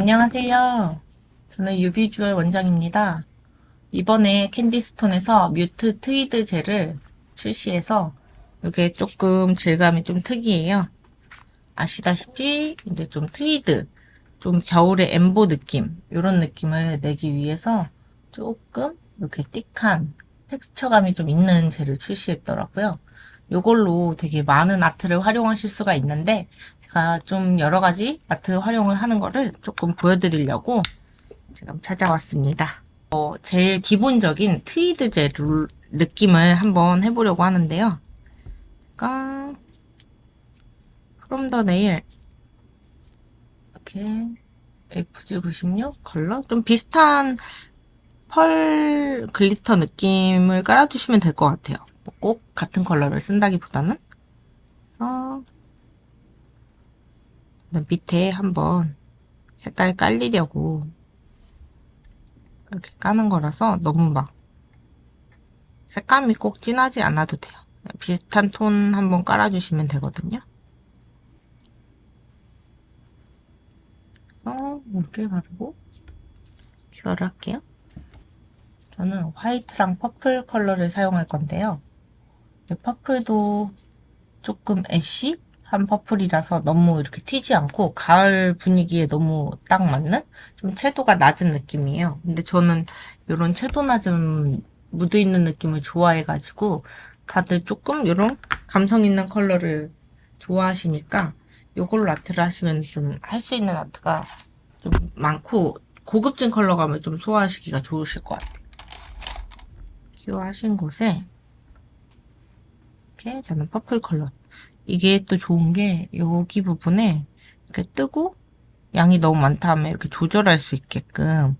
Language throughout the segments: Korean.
안녕하세요. 저는 유비주얼 원장입니다. 이번에 캔디스톤에서 뮤트 트위드 젤을 출시해서 이게 조금 질감이 좀 특이해요. 아시다시피 이제 좀 트위드, 좀 겨울의 엠보 느낌 이런 느낌을 내기 위해서 조금 이렇게 띡한 텍스처감이 좀 있는 젤을 출시했더라고요. 이걸로 되게 많은 아트를 활용하실 수가 있는데 제가 좀 여러 가지 아트 활용을 하는 거를 조금 보여드리려고 지금 찾아왔습니다. 어, 제일 기본적인 트위드 젤 룰- 느낌을 한번 해보려고 하는데요. 제가 프롬 더 네일 이렇게 FG96 컬러 좀 비슷한 펄 글리터 느낌을 깔아주시면 될 것 같아요. 뭐꼭 같은 컬러를 쓴다기보다는 그다음 밑에 한번 색깔 깔리려고 이렇게 까는 거라서 너무 막 색감이 꼭 진하지 않아도 돼요. 비슷한 톤 한번 깔아주시면 되거든요. 어, 이렇게 바르고 큐어를 할게요. 저는 화이트랑 퍼플 컬러를 사용할 건데요. 이 퍼플도 조금 애쉬 한 퍼플이라서 너무 이렇게 튀지 않고 가을 분위기에 너무 딱 맞는 좀 채도가 낮은 느낌이에요. 근데 저는 이런 채도 낮은 묻어 있는 느낌을 좋아해가지고 다들 조금 이런 감성 있는 컬러를 좋아하시니까 이걸로 아트를 하시면 좀 할 수 있는 아트가 좀 많고 고급진 컬러감을 좀 소화하시기가 좋으실 것 같아요. 키워하신 곳에 이렇게 저는 퍼플 컬러 이게 또 좋은 게 여기 부분에 이렇게 뜨고 양이 너무 많다 하면 이렇게 조절할 수 있게끔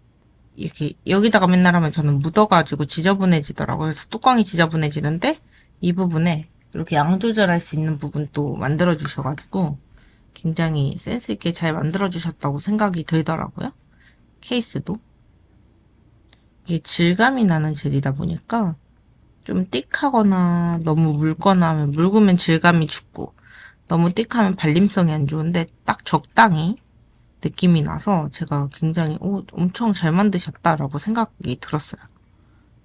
이렇게 여기다가 맨날 하면 저는 묻어가지고 지저분해지더라고요. 그래서 뚜껑이 지저분해지는데 이 부분에 이렇게 양 조절할 수 있는 부분 또 만들어 주셔가지고 굉장히 센스 있게 잘 만들어 주셨다고 생각이 들더라고요. 케이스도 이게 질감이 나는 젤이다 보니까 좀 띡하거나 너무 묽거나 하면 묽으면 질감이 죽고 너무 띡하면 발림성이 안 좋은데 딱 적당히 느낌이 나서 제가 굉장히 오, 엄청 잘 만드셨다라고 생각이 들었어요.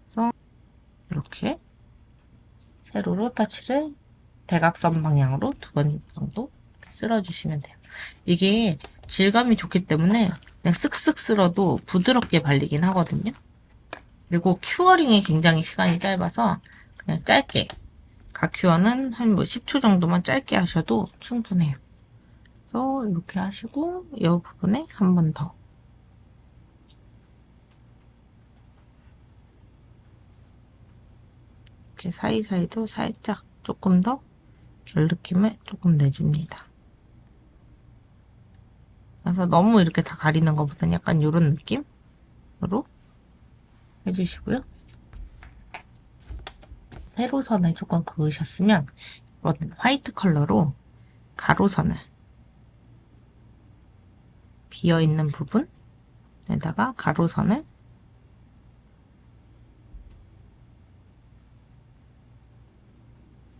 그래서 이렇게 세로로 터치를 대각선 방향으로 두 번 정도 쓸어주시면 돼요. 이게 질감이 좋기 때문에 그냥 쓱쓱 쓸어도 부드럽게 발리긴 하거든요. 그리고 큐어링이 굉장히 시간이 짧아서 그냥 짧게 각 큐어는 한 뭐 10초 정도만 짧게 하셔도 충분해요. 그래서 이렇게 하시고 이 부분에 한 번 더. 이렇게 사이사이도 살짝 조금 더결 느낌을 조금 내줍니다. 그래서 너무 이렇게 다 가리는 것보다는 약간 이런 느낌으로 해주시고요. 세로선을 조금 그으셨으면 이번엔 화이트 컬러로 가로선을 비어있는 부분에다가 가로선을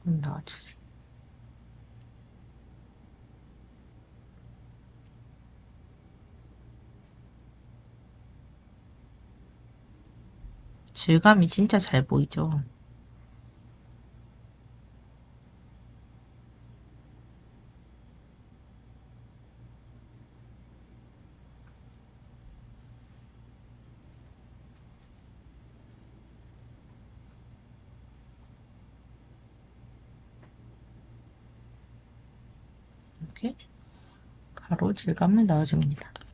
좀 넣어주세요. 질감이 진짜 잘 보이죠? 이렇게 가로 질감을 넣어줍니다.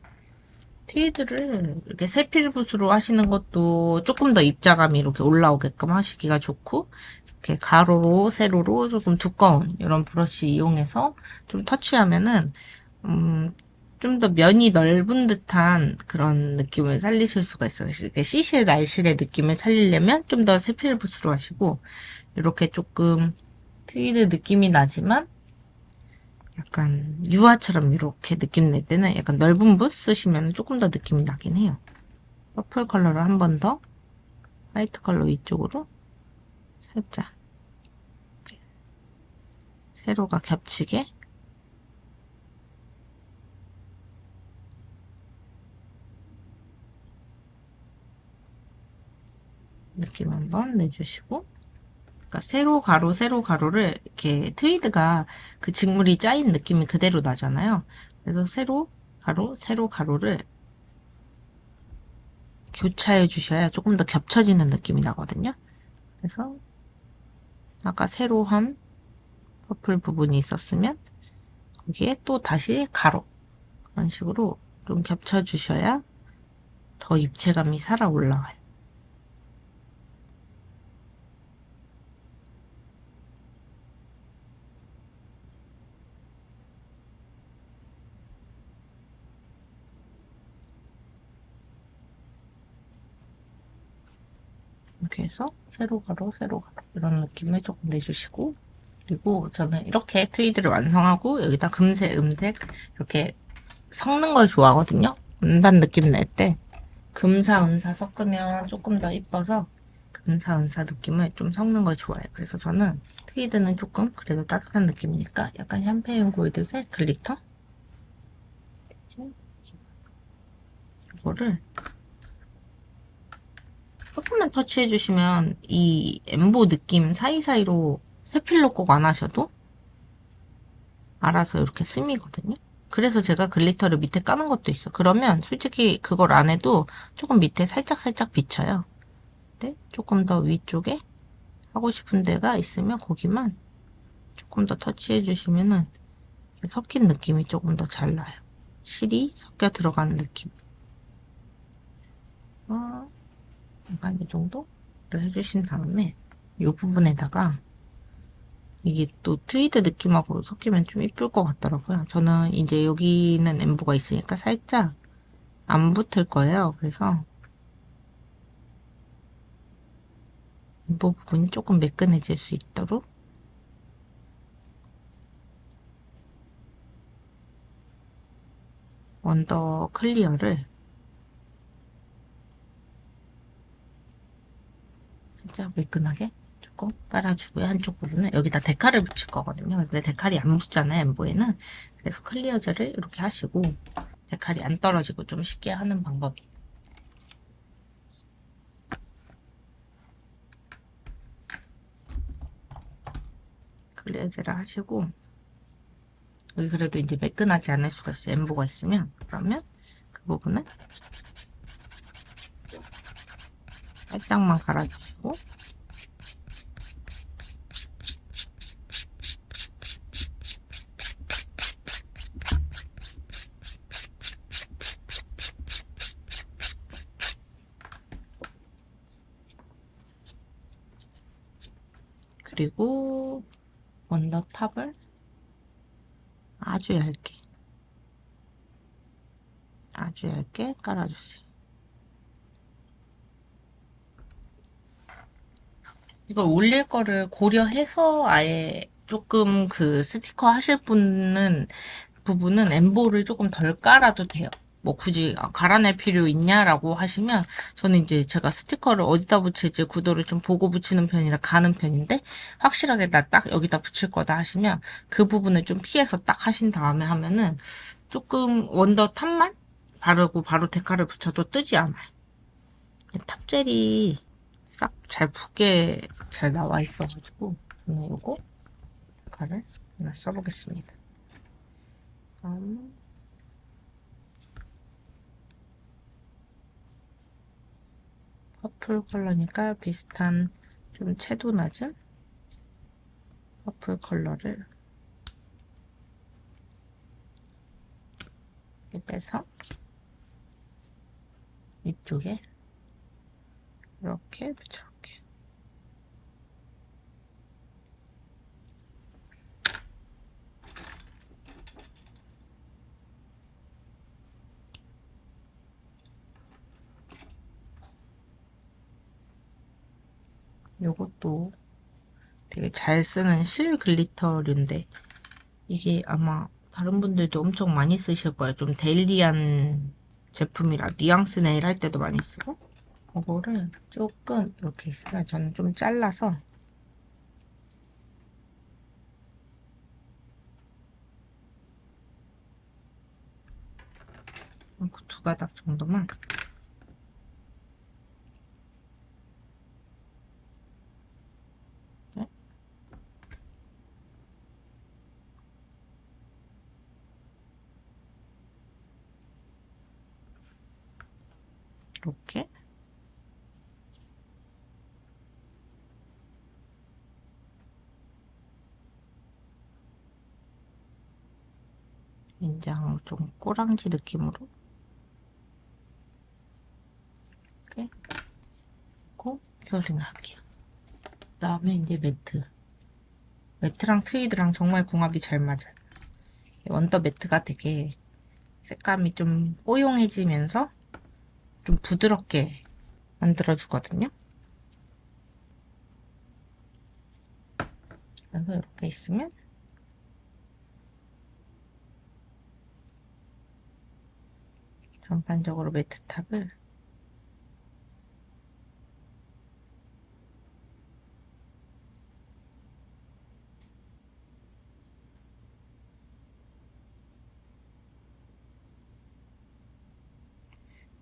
트위드를 이렇게 세필 붓으로 하시는 것도 조금 더 입자감이 이렇게 올라오게끔 하시기가 좋고 이렇게 가로로 세로로 조금 두꺼운 이런 브러쉬 이용해서 좀 터치하면은 음, 좀 더 면이 넓은 듯한 그런 느낌을 살리실 수가 있어요. 이렇게 시실 날실의 느낌을 살리려면 좀 더 세필 붓으로 하시고 이렇게 조금 트위드 느낌이 나지만 약간 유화처럼 이렇게 느낌 낼 때는 약간 넓은 붓 쓰시면 조금 더 느낌이 나긴 해요. 퍼플 컬러로 한 번 더 화이트 컬러 위쪽으로 살짝 세로가 겹치게 느낌 한번 내주시고 그러니까 세로 가로 세로 가로를 이렇게 트위드가 그 직물이 짜인 느낌이 그대로 나잖아요. 그래서 세로 가로 세로 가로를 교차해 주셔야 조금 더 겹쳐지는 느낌이 나거든요. 그래서 아까 세로 한 퍼플 부분이 있었으면 거기에 또 다시 가로 그런 식으로 좀 겹쳐 주셔야 더 입체감이 살아 올라와요. 이렇게 해서 세로 가로 세로 가로 이런 느낌을 조금 내주시고 그리고 저는 이렇게 트위드를 완성하고 여기다 금색 음색 이렇게 섞는 걸 좋아하거든요. 은단 느낌 낼 때 금사 은사 섞으면 조금 더 이뻐서 금사 은사 느낌을 좀 섞는 걸 좋아해요. 그래서 저는 트위드는 조금 그래도 따뜻한 느낌이니까 약간 샴페인 골드색 글리터? 이거를 조금만 터치해 주시면 이 엠보 느낌 사이사이로 세필로 꼭 안 하셔도 알아서 이렇게 스미거든요. 그래서 제가 글리터를 밑에 까는 것도 있어. 그러면 솔직히 그걸 안 해도 조금 밑에 살짝살짝 비쳐요. 근데 조금 더 위쪽에 하고 싶은 데가 있으면 거기만 조금 더 터치해 주시면은 섞인 느낌이 조금 더 잘 나요. 실이 섞여 들어가는 느낌. 어, 약간 이 정도를 해주신 다음에 이 부분에다가 이게 또 트위드 느낌하고 섞이면 좀 이쁠 것 같더라고요. 저는 이제 여기는 엠보가 있으니까 살짝 안 붙을 거예요. 그래서 엠보 부분이 조금 매끈해질 수 있도록 원더 클리어를 살짝 매끈하게 조금 깔아주고요. 한쪽 부분은 여기다 데칼을 붙일 거거든요. 근데 데칼이 안 붙잖아요. 엠보에는. 그래서 클리어 젤을 이렇게 하시고 데칼이 안 떨어지고 좀 쉽게 하는 방법이 클리어 젤을 하시고 여기 그래도 이제 매끈하지 않을 수가 있어요. 엠보가 있으면 그러면 그 부분을 살짝만 갈아주시 고 그리고 원더 탑을 아주 얇게 아주 얇게 깔아주세요. 이걸 올릴 거를 고려해서 아예 조금 그 스티커 하실 분은 부분은 엠보를 조금 덜 깔아도 돼요. 뭐 굳이 갈아낼 필요 있냐라고 하시면 저는 이제 제가 스티커를 어디다 붙일지 구도를 좀 보고 붙이는 편이라 가는 편인데 확실하게 나 딱 여기다 붙일 거다 하시면 그 부분을 좀 피해서 딱 하신 다음에 하면은 조금 원더 탑만 바르고 바로 데카를 붙여도 뜨지 않아요. 탑젤이 싹 잘 붙게 잘 나와 있어가지고 저는 요거 데카를 하나 써보겠습니다. 다음 퍼플 컬러니까 비슷한 좀 채도 낮은 퍼플 컬러를 빼서 이쪽에 이렇게 붙여볼게요. 요것도 되게 잘 쓰는 실 글리터류인데 이게 아마 다른 분들도 엄청 많이 쓰실 거예요. 좀 데일리한 제품이라 뉘앙스 네일 할 때도 많이 쓰고 이거를 조금 이렇게 있으면 저는 좀 잘라서 두 가닥 정도만 이렇게 인장을 좀 꼬랑지 느낌으로 이렇게 고 큐어링을 할게요. 그다음에 이제 매트. 매트랑 트위드랑 정말 궁합이 잘 맞아요. 원더 매트가 되게 색감이 좀 뽀용해지면서 좀 부드럽게 만들어주거든요. 그래서 이렇게 있으면 전반적으로 매트탑을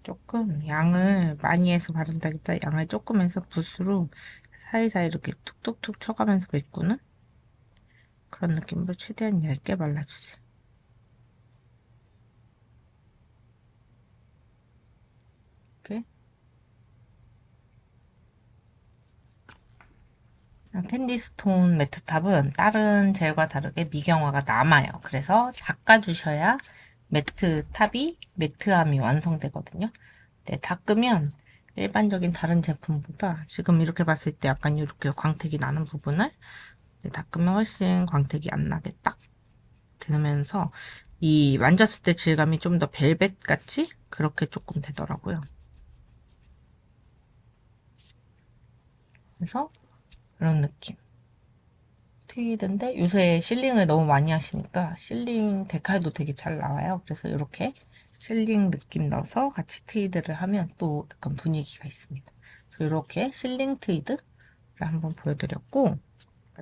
조금 양을 많이 해서 바른다기보다 양을 조금 해서 붓으로 사이사이 이렇게 툭툭툭 쳐가면서 메꾸는 그런 느낌으로 최대한 얇게 발라주세요. 캔디스톤 매트탑은 다른 젤과 다르게 미경화가 남아요. 그래서 닦아주셔야 매트 탑이 매트함이 완성되거든요. 네, 닦으면 일반적인 다른 제품보다 지금 이렇게 봤을 때 약간 이렇게 광택이 나는 부분을 네, 닦으면 훨씬 광택이 안 나게 딱 되면서 이 만졌을 때 질감이 좀 더 벨벳 같이 그렇게 조금 되더라고요. 그래서 이런 느낌. 트위드인데 요새 실링을 너무 많이 하시니까 실링 데칼도 되게 잘 나와요. 그래서 이렇게 실링 느낌 넣어서 같이 트위드를 하면 또 약간 분위기가 있습니다. 그래서 이렇게 실링 트위드를 한번 보여드렸고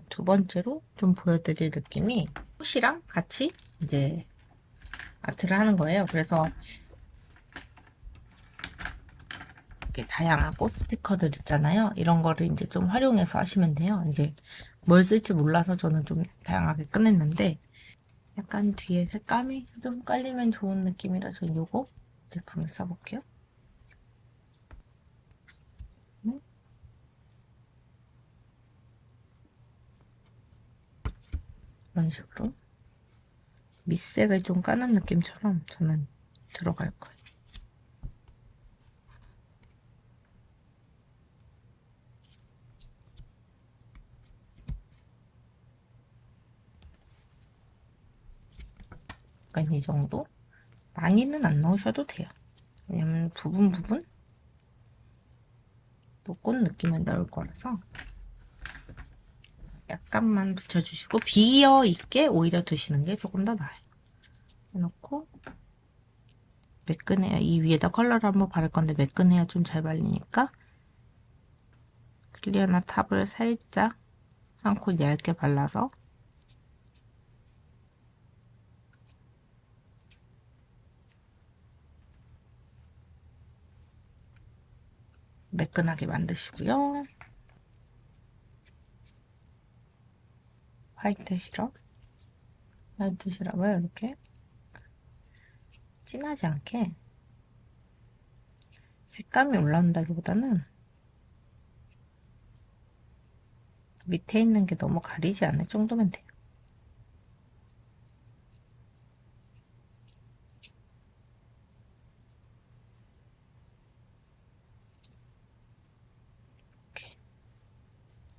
두 번째로 좀 보여드릴 느낌이 꽃이랑 같이 이제 아트를 하는 거예요. 그래서 이렇게 다양한 꽃 스티커들 있잖아요. 이런 거를 이제 좀 활용해서 하시면 돼요. 이제 뭘 쓸지 몰라서 저는 좀 다양하게 꺼냈는데 약간 뒤에 색감이 좀 깔리면 좋은 느낌이라 서 요거 제품을 써볼게요. 음. 이런 식으로 밑색을 좀 까는 느낌처럼 저는 들어갈 거예요. 약간 이 정도? 많이는 안 넣으셔도 돼요. 왜냐면 부분 부분 또 꽃 느낌은 나올 거라서 약간만 붙여주시고 비어 있게 오히려 두시는 게 조금 더 나아요. 해놓고 매끈해야 이 위에다 컬러를 한번 바를 건데 매끈해야 좀 잘 발리니까 클리어나 탑을 살짝 한콜 얇게 발라서 매끈하게 만드시고요. 화이트 시럽 화이트 시럽을 이렇게 진하지 않게 색감이 올라온다기보다는 밑에 있는 게 너무 가리지 않을 정도면 돼요. 이렇게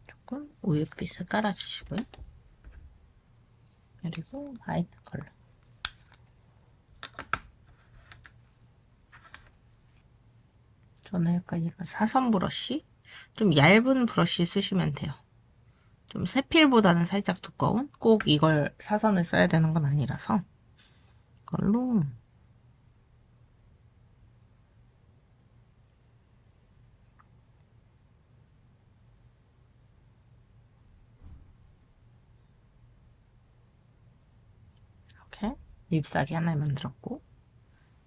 조금 우유빛을 깔아주시고요. 그리고 화이트 컬러. 저는 약간 이런 사선 브러쉬? 좀 얇은 브러쉬 쓰시면 돼요. 좀 세필보다는 살짝 두꺼운? 꼭 이걸 사선을 써야 되는 건 아니라서 이걸로 이렇게 잎사귀 하나 만들었고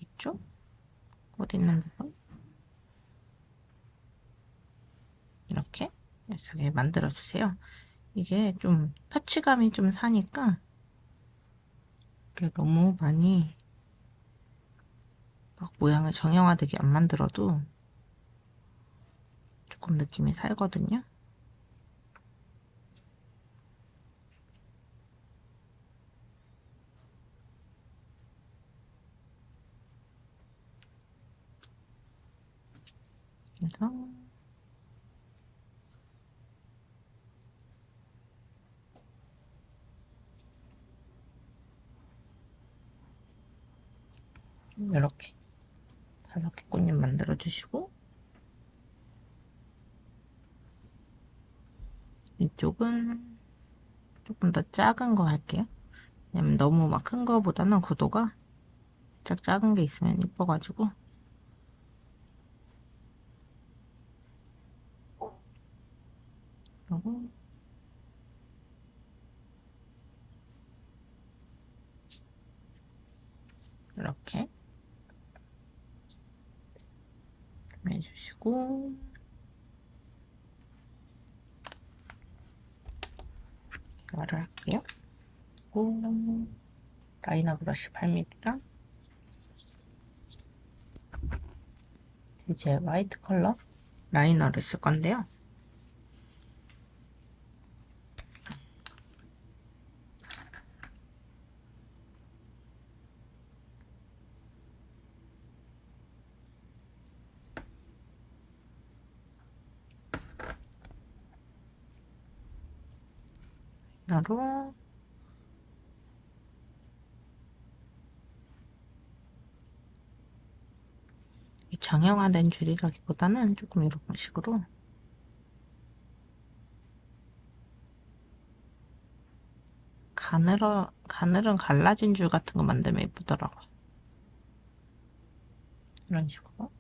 이쪽 꽃 있는 부분 이렇게 잎사귀 만들어주세요. 이게 좀 터치감이 좀 사니까 이게 너무 많이 막 모양을 정형화되게 안 만들어도 조금 느낌이 살거든요. 그래서 이렇게 다섯 개 꽃잎 만들어 주시고 이쪽은 조금 더 작은 거 할게요. 왜냐면 너무 막 큰 거보다는 구도가 살짝 작은 게 있으면 이뻐가지고 이렇게 해주시고 개화를 할게요. 라이너 브러쉬 8mm랑 이제 화이트 컬러 라이너를 쓸 건데요. 이 정형화된 줄이라기보다는 조금 이런 식으로 가늘어, 가늘은 갈라진 줄 같은 거 만들면 예쁘더라고요. 이런 식으로.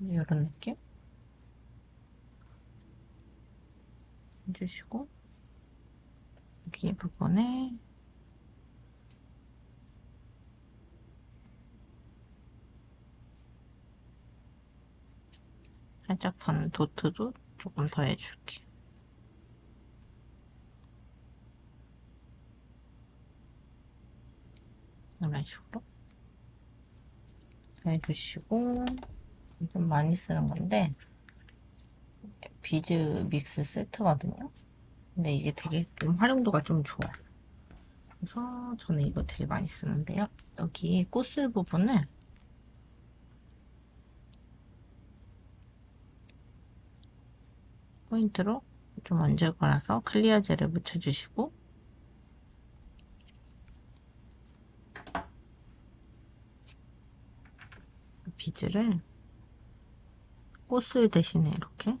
이런 느낌? 해주시고 여기 부분에 살짝 반 도트도 조금 더 해줄게. 이런 식으로. 해주시고 좀 많이 쓰는 건데 비즈 믹스 세트거든요. 근데 이게 되게 좀 활용도가 좀 좋아요. 그래서 저는 이거 되게 많이 쓰는데요. 여기 꽃술 부분을 포인트로 좀 얹어가라서 클리어 젤을 묻혀주시고 비즈를 꽃술 대신에 이렇게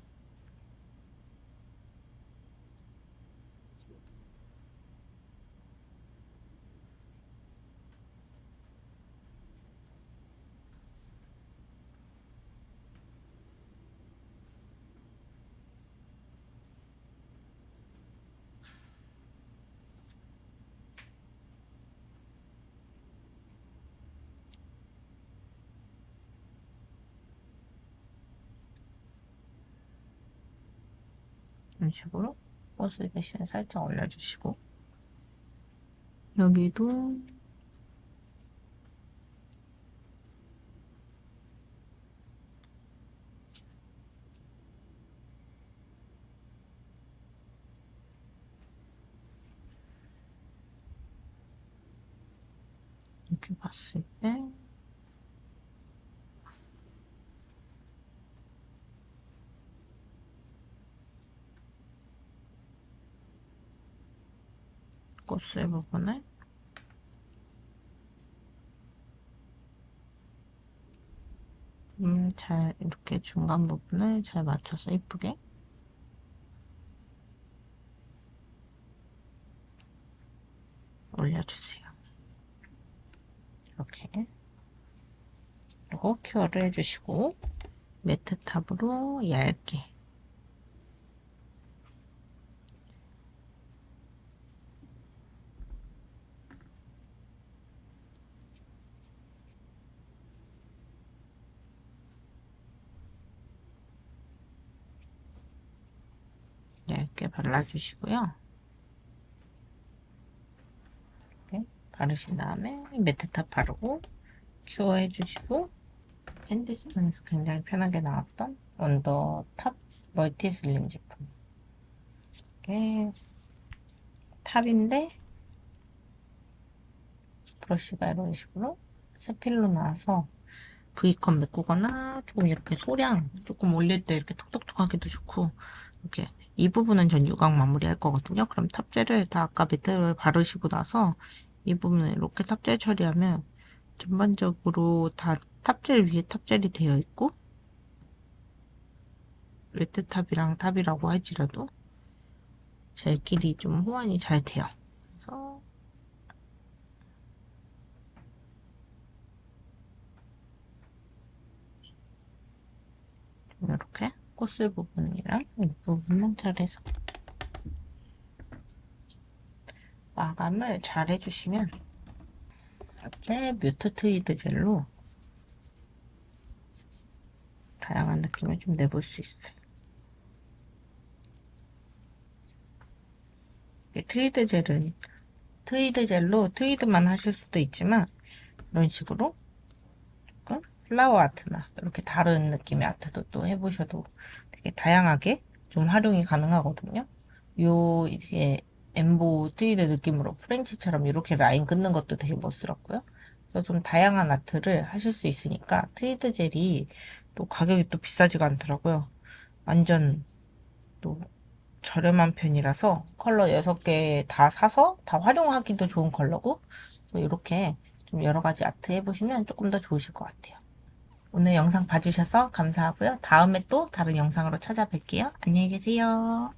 이런 식으로 꽃을 대신에 살짝 올려주시고 여기도 이렇게 봤을 때 꽃술 부분을. 음, 잘 이렇게 중간 부분을 잘 맞춰서 이쁘게. 올려주세요. 이렇게. 그리고 큐어를 해주시고 매트 탑으로 얇게 이렇게 발라주시고요. 이렇게 바르신 다음에 매트탑 바르고 큐어 해주시고 캔디스톤에서 굉장히 편하게 나왔던 언더 탑 멀티 슬림 제품. 이게 탑인데 브러쉬가 이런 식으로 스필로 나와서 V컷 메꾸거나 조금 이렇게 소량 조금 올릴 때 이렇게 톡톡톡 하기도 좋고 이렇게 이 부분은 전 유광 마무리할 거거든요. 그럼 탑젤을 다 아까 밑에 바르시고 나서 이 부분을 이렇게 탑젤 처리하면 전반적으로 다 탑젤 위에 탑젤이 되어 있고 웨트 탑이랑 탑이라고 할지라도 젤끼리 좀 호환이 잘 돼요. 그래서 이렇게 코스 부분이랑 이 부분만 잘해서 마감을 잘 해주시면 이렇게 뮤트 트위드 젤로 다양한 느낌을 좀 내볼 수 있어요. 트위드 젤은 트위드 젤로 트위드만 하실 수도 있지만 이런 식으로 플라워 아트나 이렇게 다른 느낌의 아트도 또 해보셔도 되게 다양하게 좀 활용이 가능하거든요. 요 이게 엠보 트위드 느낌으로 프렌치처럼 이렇게 라인 끊는 것도 되게 멋스럽고요. 그래서 좀 다양한 아트를 하실 수 있으니까 트위드 젤이 또 가격이 또 비싸지가 않더라고요. 완전 또 저렴한 편이라서 컬러 6개 다 사서 다 활용하기도 좋은 컬러고 이렇게 좀 여러 가지 아트 해보시면 조금 더 좋으실 것 같아요. 오늘 영상 봐주셔서 감사하고요. 다음에 또 다른 영상으로 찾아뵐게요. 안녕히 계세요.